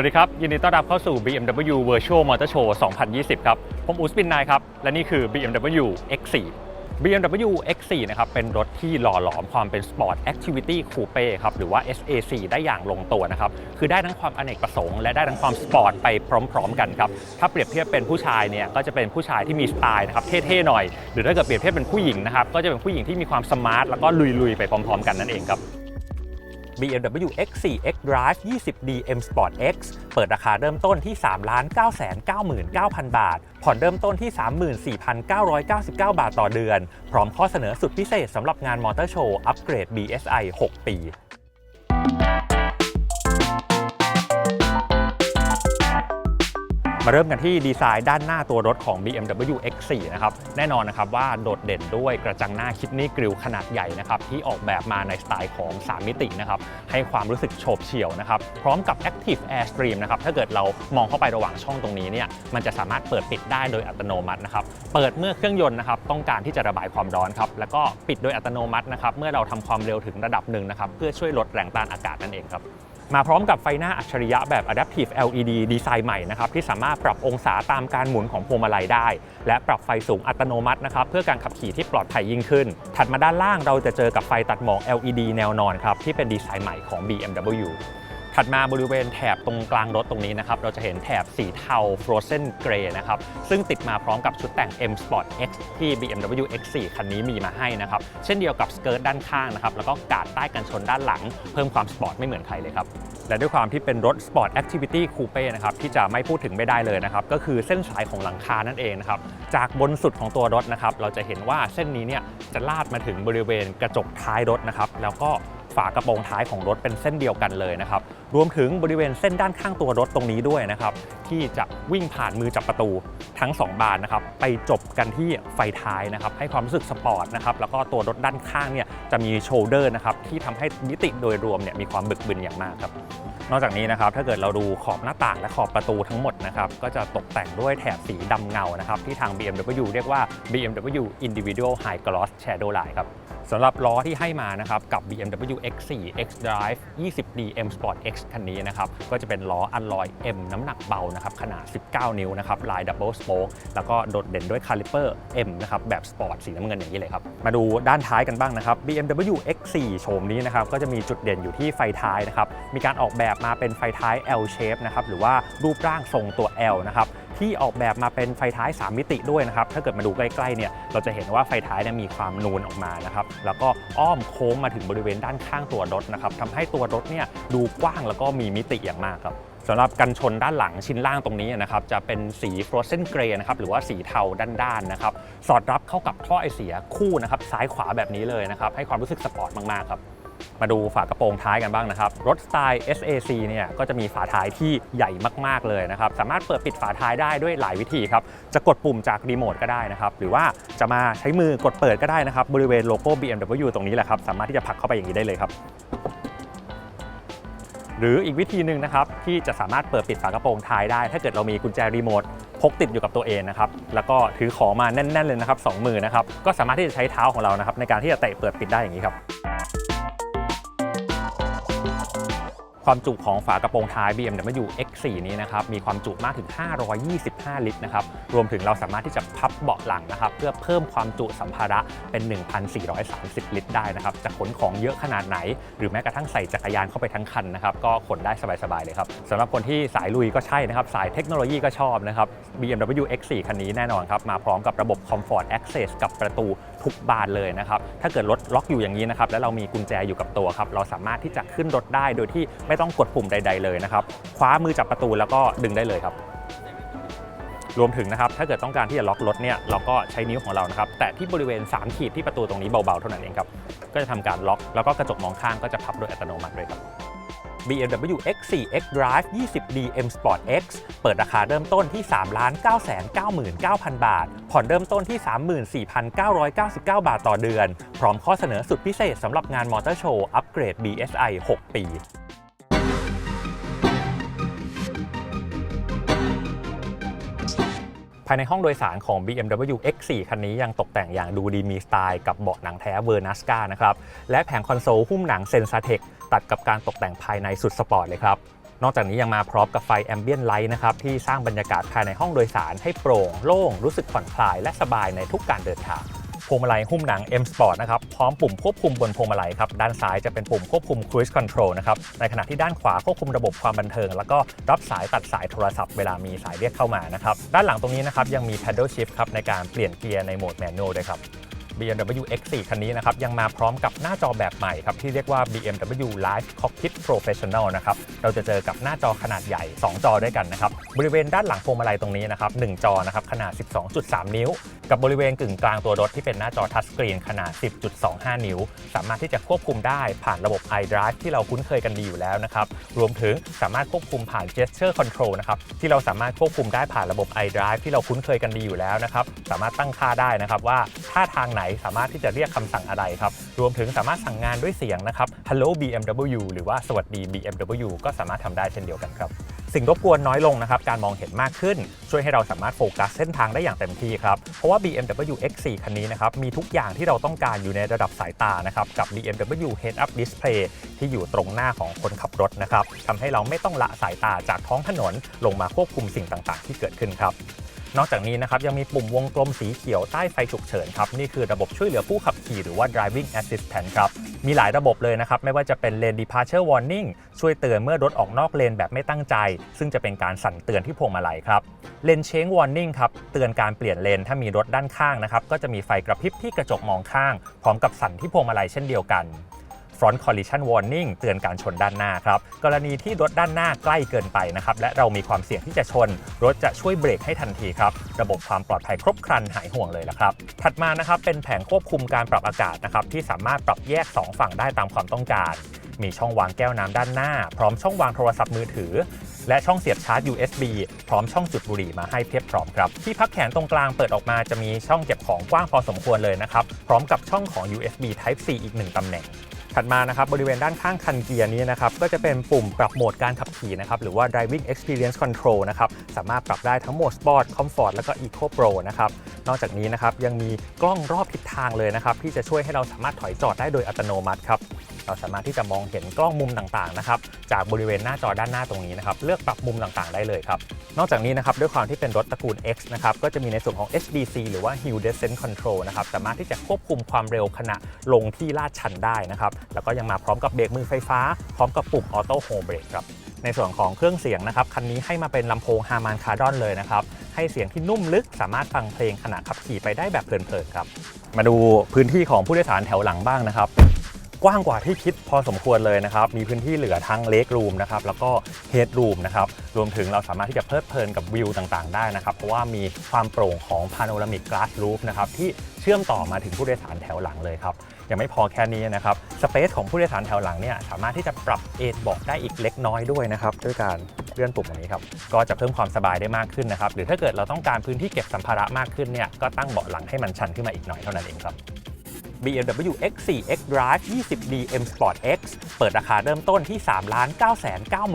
วัสดีครับ ยินดีต้อนรับเข้าสู่ BMW Virtual Motor Show 2020 ครับ ผมอูสปินนายครับ และนี่คือ BMW X4 BMW X4 นะครับเป็นรถที่หล่อหลอมความเป็น Sport Activity Coupe ครับหรือว่า SAC ได้อย่างลงตัวนะครับคือได้ทั้งความอเนกประสงค์และได้ทั้งความสปอร์ตไปพร้อม ๆ กันครับถ้าเปรียบเทียบเป็นผู้ชายเนี่ยก็จะเป็นผู้ชายที่มีสไตล์นะครับเท่ๆหน่อย หรือถ้าเกิดเปรียบเทียบเป็นผู้หญิงนะครับก็จะเป็นผู้หญิงที่มีความสมาร์ทแล้วก็ลุยๆไปพร้อม ๆ กันนั่นเองครับ BMW X4 X Drive 20D M Sport X เปิดราคาเริ่มต้นที่ 3 9 9 9 0บาท ผ่อนเริ่มต้นที่ 34,999 บาทต่อเดือน พร้อมข้อเสนอสุดพิเศษสำหรับงานมอเตอร์โชว์อัปเกรด BSI 6 ปี มาเริ่มกันที่ดีไซน์ด้านหน้าตัวรถของ BMW X4 นะครับ แน่นอนนะครับว่าโดดเด่นด้วยกระจังหน้าคิดนี่กริลขนาดใหญ่นะครับที่ออกแบบมาในสไตล์ของ 3 มิตินะครับให้ความรู้สึกโฉบเฉี่ยวนะครับพร้อมกับ Active Air Stream นะครับถ้าเกิดเรามองเข้าไประหว่างช่องตรงนี้เนี่ยมันจะสามารถเปิดปิดได้โดยอัตโนมัตินะครับเปิดเมื่อเครื่องยนต์นะครับต้องการที่จะระบายความร้อนครับแล้วก็ปิดโดยอัตโนมัตินะครับเมื่อเราทำความเร็วถึงระดับหนึ่งนะครับเพื่อช่วยลดแรงต้านอากาศนั่นเองครับ มาพร้อมกับไฟหน้าอัจฉริยะแบบ Adaptive LED ดีไซน์ใหม่นะครับที่สามารถปรับองศาตามการหมุนของพวงมาลัยได้ และปรับไฟสูงอัตโนมัตินะครับเพื่อการขับขี่ที่ปลอดภัยยิ่งขึ้น ถัดมาด้านล่างเราจะเจอกับไฟตัดหมอก LED แนวนอนครับที่เป็นดีไซน์ใหม่ของ BMW ถัดมาบริเวณแถบตรงกลางรถตรงนี้นะครับ เราจะเห็นแถบสีเทา Frozen Grey นะครับ ซึ่งติดมาพร้อมกับชุดแต่ง M Sport X ที่ BMW X4 คันนี้มีมาให้นะครับ เช่นเดียวกับสเกิร์ตด้านข้างนะครับ แล้วก็กาดใต้กันชนด้านหลัง เพิ่มความสปอร์ตไม่เหมือนใครเลยครับ และด้วยความที่เป็นรถ Sport Activity Coupe นะครับที่จะไม่พูดถึงไม่ได้เลยนะครับก็คือเส้นสายของหลังคานั่นเองนะครับจากบนสุดของตัวรถนะครับเราจะเห็นว่าเส้นนี้เนี่ยจะลาดมาถึงบริเวณกระจกท้ายรถนะครับแล้วก็ ฝากระโปรงท้ายของรถเป็นเส้นเดียวกันเลยนะครับรวมถึงบริเวณเส้นด้านข้างตัวรถตรงนี้ด้วยนะครับที่จะวิ่งผ่านมือจับประตูทั้ง 2 บานนะครับไปจบกันที่ไฟท้ายนะครับให้ความรู้สึกสปอร์ตนะครับแล้วก็ตัวรถด้านข้างเนี่ยจะมีโชเดอร์นะครับที่ทำให้มิติโดยรวมเนี่ยมีความบึกบึนอย่างมากครับ นอกจากนี้นะครับถ้าเกิดเราดูขอบหน้าต่างและขอบประตูทั้งหมดนะครับก็จะตกแต่งด้วยแถบสีดำเงานะครับที่ทาง BMW เรียกว่า BMW Individual High Gloss Shadow Line ครับสำหรับล้อที่ให้มานะครับกับ BMW X4 X Drive 20D M Sport X คันนี้นะครับก็จะเป็นล้ออัลลอย M น้ำหนักเบานะครับขนาด 19 นิ้วนะครับลาย Double Spoke แล้วก็โดดเด่นด้วยคาลิเปอร์ M นะครับแบบสปอร์ตสีน้ำเงินอย่างนี้เลยครับ มาดูด้านท้ายกันบ้างนะครับ BMW X4 โฉมนี้นะครับก็จะมีจุดเด่นอยู่ที่ไฟท้ายนะครับมีการออกแบบมาเป็นไฟท้าย L shape นะครับหรือว่ารูปร่างทรงตัว L นะครับที่ออกแบบมาเป็นไฟท้าย 3 มิติด้วยนะครับ ถ้าเกิดมาดูใกล้ๆ เนี่ยเราจะเห็นว่าไฟท้ายเนี่ยมีความนูนออกมานะครับ แล้วก็อ้อมโค้งมาถึงบริเวณด้านข้างตัวรถนะครับทำให้ตัวรถเนี่ยดูกว้างแล้วก็มีมิติอย่างมากครับสำหรับกันชนด้านหลังชิ้นล่างตรงนี้นะครับจะเป็นสี Frozen Grey นะครับหรือว่าสีเทาด้านๆนะครับสอดรับเข้ากับท่อไอเสียคู่นะครับซ้ายขวาแบบนี้เลยนะครับให้ความรู้สึกสปอร์ตมากๆครับ มาดูฝากระโปรงท้ายกันบ้างนะครับ รถสไตล์ SAC เนี่ยก็จะมีฝาท้ายที่ใหญ่มาก ๆ เลยนะครับ สามารถเปิดปิดฝาท้ายได้ด้วยหลายวิธีครับ จะกดปุ่มจากรีโมทก็ได้นะครับ หรือว่าจะมาใช้มือกดเปิดก็ได้นะครับ บริเวณโลโก้ BMW ตรงนี้แหละครับ สามารถที่จะผลักเข้าไปอย่างนี้ได้เลยครับหรืออีกวิธีหนึ่งนะครับที่จะสามารถเปิดปิดฝากระโปรงท้ายได้ ถ้าเกิดเรามีกุญแจรีโมทพกติดอยู่กับตัวเองนะครับแล้วก็ถือของมาแน่น ๆ เลยนะครับสองมือนะครับก็สามารถที่จะใช้เท้าของเรานะครับในการที่จะเตะเปิดปิดได้อย่างนี้ครับ ความจุของฝากระโปรงท้าย BMW X4 นี้นะครับมีความจุมากถึง 525 ลิตรนะครับรวมถึงเราสามารถที่จะพับเบาะหลังนะครับเพื่อเพิ่มความจุสัมภาระเป็น 1,430 ลิตรได้นะครับจะขนของเยอะขนาดไหน หรือแม้กระทั่งใส่จักรยานเข้าไปทั้งคันนะครับก็ขนได้สบายๆเลยครับสำหรับคนที่สายลุยก็ใช่นะครับสายเทคโนโลยีก็ชอบนะครับ BMW X4 คันนี้แน่นอนครับมาพร้อมกับระบบ Comfort Access กับประตู ทุกบานเลยนะครับถ้าเกิดรถล็อกอยู่อย่างนี้นะครับแล้วเรามีกุญแจอยู่กับตัวครับเราสามารถที่จะขึ้นรถได้โดยที่ไม่ต้องกดปุ่มใด ๆเลยนะครับคว้ามือจับประตูแล้วก็ดึงได้เลยครับรวมถึงนะครับถ้าเกิดต้องการที่จะล็อกรถเนี่ยเราก็ใช้นิ้วของเรานะครับแตะที่บริเวณ 3 ขีดที่ประตูตรงนี้เบาๆเท่านั้นเองครับก็จะทำการล็อกแล้วก็กระจกมองข้างก็จะพับโดยอัตโนมัติด้วยครับ BMW X4 X Drive 20D M Sport X เปิดราคาเริ่มต้นที่ 3 9 9 9 0 0 0 บาท ผ่อนเริ่มต้นที่ 34,999 บาทต่อเดือน พร้อมข้อเสนอสุดพิเศษสำหรับงานมอเตอร์โชว์อัปเกรด BSI 6 ปี ภายในห้องโดยสารของ BMW X4 คันนี้ยังตกแต่งอย่างดูดีมีสไตล์กับเบาะหนังแท้เวอร์นัสกานะครับ และแผงคอนโซลหุ้มหนังเซนซาเทคตัดกับการตกแต่งภายในสุดสปอร์ตเลยครับ นอกจากนี้ยังมาพร้อมกับไฟแอมเบียนไลท์นะครับที่สร้างบรรยากาศภายในห้องโดยสารให้โปร่งโล่งรู้สึกผ่อนคลายและสบายในทุกการเดินทาง พวงมาลัยหุ้มหนัง M Sport นะครับพร้อมปุ่มควบคุมบนพวงมาลัยครับด้านซ้ายจะเป็นปุ่มควบคุม Cruise Control นะครับในขณะที่ด้านขวาควบคุมระบบความบันเทิง แล้วก็รับสายตัดสายโทรศัพท์เวลามีสายเรียกเข้ามานะครับด้านหลังตรงนี้นะครับยังมี Paddle Shift ครับในการเปลี่ยนเกียร์ในโหมดแมนนวลด้วยครับ BMW X4 คันนี้นะครับยังมาพร้อมกับหน้าจอแบบใหม่ครับที่เรียกว่า BMW Live Cockpit Professional นะครับเราจะเจอกับหน้าจอขนาดใหญ่ 2 จอด้วยกันนะครับบริเวณด้านหลังพวงมาลัยตรงนี้นะครับ1จอนะครับขนาด 12.3 นิ้ว กับบริเวณกึ่งกลางตัวรถที่เป็นหน้าจอทัชสกรีนขนาด 10.25 นิ้ว สามารถที่จะควบคุมได้ผ่านระบบ iDrive ที่เราคุ้นเคยกันดีอยู่แล้วนะครับรวมถึงสามารถควบคุมผ่าน Gesture Control นะครับที่เราสามารถควบคุมได้ผ่านระบบ iDrive ที่เราคุ้นเคยกันดีอยู่แล้วนะครับสามารถตั้งค่าได้นะครับว่าท่าทางไหนสามารถที่จะเรียกคำสั่งอะไรครับ รวมถึงสามารถสั่งงานด้วยเสียงนะครับ Hello BMW หรือว่าสวัสดี BMW ก็สามารถทำได้เช่นเดียวกันครับ สิ่งรบกวนน้อยลงนะครับ การมองเห็นมากขึ้น ช่วยให้เราสามารถโฟกัสเส้นทางได้อย่างเต็มที่ครับ เพราะว่า BMW X4 คันนี้นะครับมีทุกอย่างที่เราต้องการอยู่ในระดับสายตานะครับกับ BMW Head Up Display ที่อยู่ตรงหน้าของคนขับรถนะครับทำให้เราไม่ต้องละสายตาจากท้องถนนลงมาควบคุมสิ่งต่าง ๆ ที่เกิดขึ้นครับ นอกจากนี้นะครับยังมีปุ่มวงกลมสีเขียวใต้ไฟฉุกเฉินครับนี่คือระบบช่วยเหลือผู้ขับขี่หรือว่า driving assistant ครับมีหลายระบบเลยนะครับไม่ว่าจะเป็น lane departure warning ช่วยเตือนเมื่อรถออกนอกเลนแบบไม่ตั้งใจ ซึ่งจะเป็นการสั่นเตือนที่พวงมาลัยครับ lane change warning ครับเตือนการเปลี่ยนเลนถ้ามีรถด้านข้างนะครับก็จะมีไฟกระพริบที่กระจกมองข้าง พร้อมกับสั่นที่พวงมาลัยเช่นเดียวกัน front collision warning เตือนการชนด้านหน้าครับ กรณีที่รถด้านหน้าใกล้เกินไปนะครับ และเรามีความเสี่ยงที่จะชน รถจะช่วยเบรกให้ทันทีครับ ระบบความปลอดภัยครบครันหายห่วงเลยละครับ ถัดมานะครับ เป็นแผงควบคุมการปรับอากาศนะครับ ที่สามารถปรับแยก 2 ฝั่งได้ตามความต้องการ มีช่องวางแก้วน้ำด้านหน้า พร้อมช่องวางโทรศัพท์มือถือและช่องเสียบชาร์จ USB พร้อมช่องจุดบุหรี่มาให้เพียบพร้อมครับ ที่พักแขนตรงกลางเปิดออกมาจะมีช่องเก็บของกว้างพอสมควรเลยนะครับ พร้อมกับช่องของ USB Type C อีกหนึ่งตำแหน่ง ถัดมานะครับบริเวณด้านข้างคันเกียร์นี้นะครับก็จะเป็นปุ่มปรับโหมดการขับขี่นะครับหรือว่า driving experience control นะครับสามารถปรับได้ทั้งโหมด sport comfort แล้วก็ eco pro นะครับนอกจากนี้นะครับยังมีกล้องรอบทิศทางเลยนะครับที่จะช่วยให้เราสามารถถอยจอดได้โดยอัตโนมัติครับ เราสามารถที่จะมองเห็นกล้องมุมต่างๆนะครับจากบริเวณหน้าจอด้านหน้าตรงนี้นะครับเลือกปรับมุมต่างๆได้เลยครับนอกจากนี้นะครับด้วยความที่เป็นรถตระกูล X นะครับก็จะมีในส่วนของ HDC หรือว่า Hill Descent Control นะครับสามารถที่จะควบคุมความเร็วขณะลงที่ลาดชันได้นะครับแล้วก็ยังมาพร้อมกับเบรกมือไฟฟ้า พร้อมกับปุ่ม Auto Hold Brake ครับในส่วนของเครื่องเสียงนะครับคันนี้ให้มาเป็นลำโพง Harman Kardon เลยนะครับให้เสียงที่นุ่มลึกสามารถฟังเพลงขณะขับขี่ไปได้แบบเพลินๆครับมาดูพื้นที่ของผู้โดยสารแถวหลังบ้างนะครับ กว้างกว่าที่คิดพอสมควรเลยนะครับ มีพื้นที่เหลือทั้งเล g รูมนะครับแล้วก็เฮดรูมนะครับรวมถึงเราสามารถที่จะเพลิดเพลินกับวิวต่างๆ ได้นะครับ เพราะว่ามีความโปร่งของพาโนรามิกก a าส Roof นะครับที่เชื่อมต่อมาถึงผู้โดยสารแถวหลังเลยครับยังไม่พอแค่นี้นะครับสเปซของผู้โดยสารแถวหลังเนี่ยสามารถที่จะปรับเอนเบาะได้อีกเล็กน้อยด้วยนะครับด้วยการเลื่อนปุ่มอันนี้ครับก็จะเพิ่มความสบายได้มากขึ้นนะครับหรือถ้าเกิดเราต้องการพื้นที่เก็บสัมภาระมากขึ้นเนี่ยก็ตั้งเบาะหลังให้มันชันขึ้นมาอีกหน่อยเท่านั้นเองครับ BMW X4 X Drive 20D M Sport X เปิดราคาเริ่มต้นที่ 3 9 9 9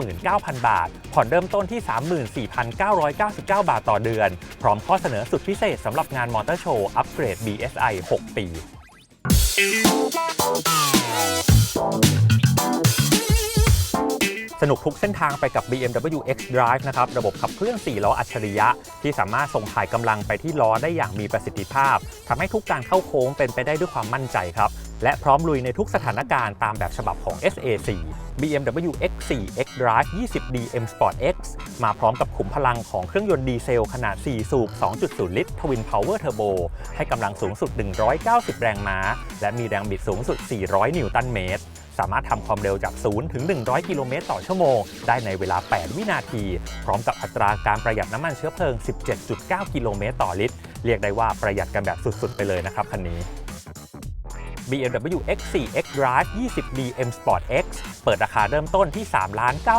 0 0 0 บาท ผ่อนเริ่มต้นที่ 34,999 บาทต่อเดือน พร้อมข้อเสนอสุดพิเศษสำหรับงานมอเตอร์โชว์อัปเกรด BSI 6 ปี สนุกทุกเส้นทางไปกับ BMW X Drive นะครับระบบขับเคลื่อน 4 ล้ออัจฉริยะ ที่สามารถส่งถ่ายกำลังไปที่ล้อได้อย่างมีประสิทธิภาพทำให้ทุกการเข้าโค้งเป็นไปได้ด้วยความมั่นใจครับ และพร้อมลุยในทุกสถานการณ์ตามแบบฉบับของ SAC BMW X4 X Drive 20D M Sport X มาพร้อมกับขุมพลังของเครื่องยนต์ดีเซลขนาด 4 สูบ 2.0 ลิตร Twin Power Turbo ให้กำลังสูงสุด 190 แรงม้า และมีแรงบิดสูงสุด 400 นิวตันเมตร สามารถทำความเร็วจาก 0 ถึง 100 กิโลเมตรต่อชั่วโมง ได้ในเวลา 8 วินาที พร้อมกับอัตราการประหยัดน้ำมันเชื้อเพลิง 17.9 กิโลเมตรต่อลิตร เรียกได้ว่าประหยัดกันแบบสุดๆ ไปเลยนะครับคันนี้ BMW X4 X Drive 20D M Sport X เปิดราคาเริ่มต้นที่ 3 9 9 9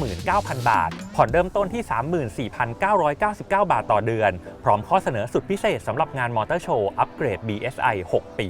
0 0 0บาท ผ่อนเริ่มต้นที่ 34,999 บาทต่อเดือน พร้อมข้อเสนอสุดพิเศษสำหรับงานมอเตอร์โชว์อัปเกรด BSI 6 ปี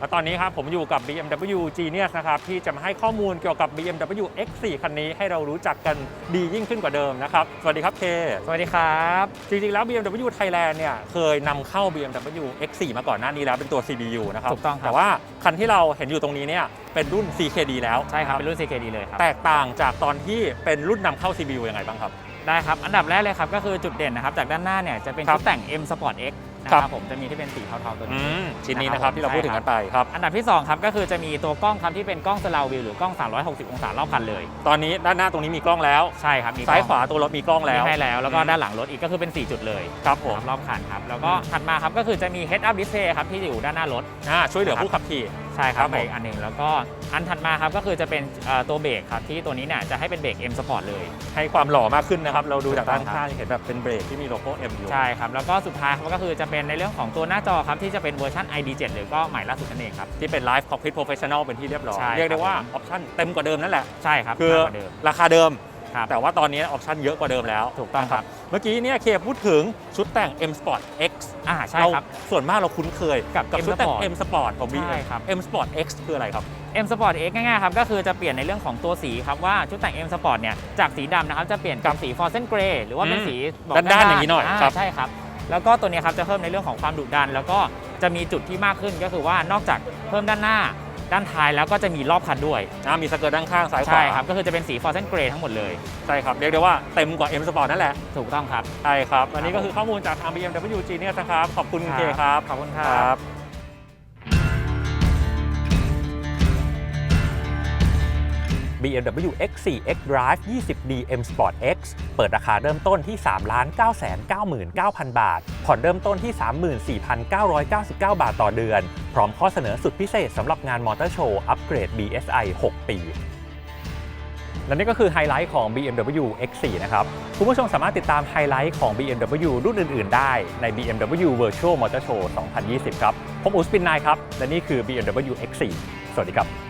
และตอนนี้ครับผมอยู่กับ BMW Genius นะครับที่จะมาให้ข้อมูลเกี่ยวกับ BMW X4 คันนี้ให้เรารู้จักกันดียิ่งขึ้นกว่าเดิมนะครับ สวัสดีครับเค สวัสดีครับ จริงๆแล้ว BMW Thailand เนี่ยเคยนำเข้า BMW X4 มาก่อนหน้านี้แล้วเป็นตัว CBU นะครับถูกต้องครับ แต่ว่าคันที่เราเห็นอยู่ตรงนี้เนี่ยเป็นรุ่น CKD แล้วใช่ครับ เป็นรุ่น CKD เลยครับ แตกต่างจากตอนที่เป็นรุ่นนำเข้า CBU ยังไงบ้างครับ ได้ครับ อันดับแรกเลยครับ ก็คือจุดเด่นนะครับ จากด้านหน้าเนี่ยจะเป็นครับ ชุดแต่ง M Sport X นะคครัรับบผมจะมีที่เป็นสีเทาๆตัวอืนี้มชิ้นนี้นะครับนะครับที่เราพูดถึงใช่กันไปครับ อันดับที่ 2 ครับ ก็คือจะมีตัวกล้องครับที่เป็นกล้องสลาวิวหรือกล้อง 360 องศารอบคันเลย ตอนนี้ด้านหน้าตรงนี้มีกล้องแล้วใช่ครับมีกล้ซ้าองยขวาตัวรถมีกล้องแล้วมีให้แล้วแล้วก็อืมด้านหลังรถอีกก็คือเป็น 4 จุดเลยครับผมรอบคันครับแล้วก็ถัดมาครับก็คือจะมี Head Up Display ครับที่อยู่ด้านหน้ารถอ่าช่วยเหลือผู้ขับขี่ใช่คครัรับบผมไปอีกอันหนึ่งแล้วก็อันถัดมาครับก็คือจะเป็นเอ่อตัวเบรกครับที่ตัวนี้เนี่ยจะให้เป็นเบรก M Sport เลย ให้ความหล่อมากขึ้นนะครับ เราดูจากถูกต้ด้าอนงครับข้างเห็นแบบเป็นเบรกที่มีโลโก้ M อยู่ใช่ครับแล้วก็สุดท้ายครับก็คือจะเป็นในเรื่องของตัวหน้าจอครับที่จะเป็นเวอร์ชัน ID7 หรือก็ใหม่ล่าสุดนั่นเองครับที่เป็น Live Cockpit Professional เป็นที่เรียบร้อยใช่เรียกได้ครับว่าออปชั่นเต็มกว่าเดิมนั่นแหละใช่ครับคือมากกว่าเดิมราคาเดิม ครับแต่ว่าตอนนี้ออปชั่นเยอะกว่าเดิมแล้วถูกต้องครับ เมื่อกี้เนี่ยเคพูดถึงชุดแต่ง M Sport X อ่าใช่เราครับ ส่วนมากเราคุ้นเคยกับกับ M ชุดแต่ง Sport M Sport ของ B ใช่ครับ M Sport X คืออะไรครับ M Sport X ง่ายๆครับก็คือจะเปลี่ยนในเรื่องของตัวสีครับว่าชุดแต่ง M Sport เนี่ยจากสีดำนะครับจะเปลี่ยนเป็นสี f o r c e n Grey หรือว่าเป็นอืมสีบอกด้านๆอย่างนี้หน่อยครับใช่ครับแล้วก็ตัวเนี้ยครับจะเพิ่มในเรื่องของความดุดัน แล้วก็จะมีจุดที่มากขึ้นก็คือว่านอกจากเพิ่มด้านหน้า ด้านท้ายแล้วก็จะมีรอบคันด้วยอ่ามีสเกิร์ตด้านข้างซ้ายขวาใช่ครับก็คือจะเป็นสี f o r c e n Grey ทั้งหมดเลย ใช่ครับ เรียกได้ว่าเต็มกว่า M Sport นั่นแหละ ถูกต้องครับ ใช่ครับ อันนี้ก็คือข้อมูลจากทาง BMW Genius นะครับ ขอบคุณคุณเคครับ ขอบคุณครับ BMW X4 X Drive 20D M Sport X เปิดราคาเริ่มต้นที่ 3 9 9 9 9 0 0 บาท ผ่อนเริ่มต้นที่ 34,999 บาทต่อเดือน พร้อมข้อเสนอสุดพิเศษสำหรับงานมอเตอร์โชว์อัปเกรด BSI 6 ปีและนี่ก็คือไฮไลท์ของ BMW X4 นะครับ คุณผู้ชมสามารถติดตามไฮไลท์ของ BMW รุ่นอื่น ๆ ได้ใน BMW Virtual Motor Show 2020 ครับ ผมอูสปินนายครับ และนี่คือ BMW X4 สวัสดีครับ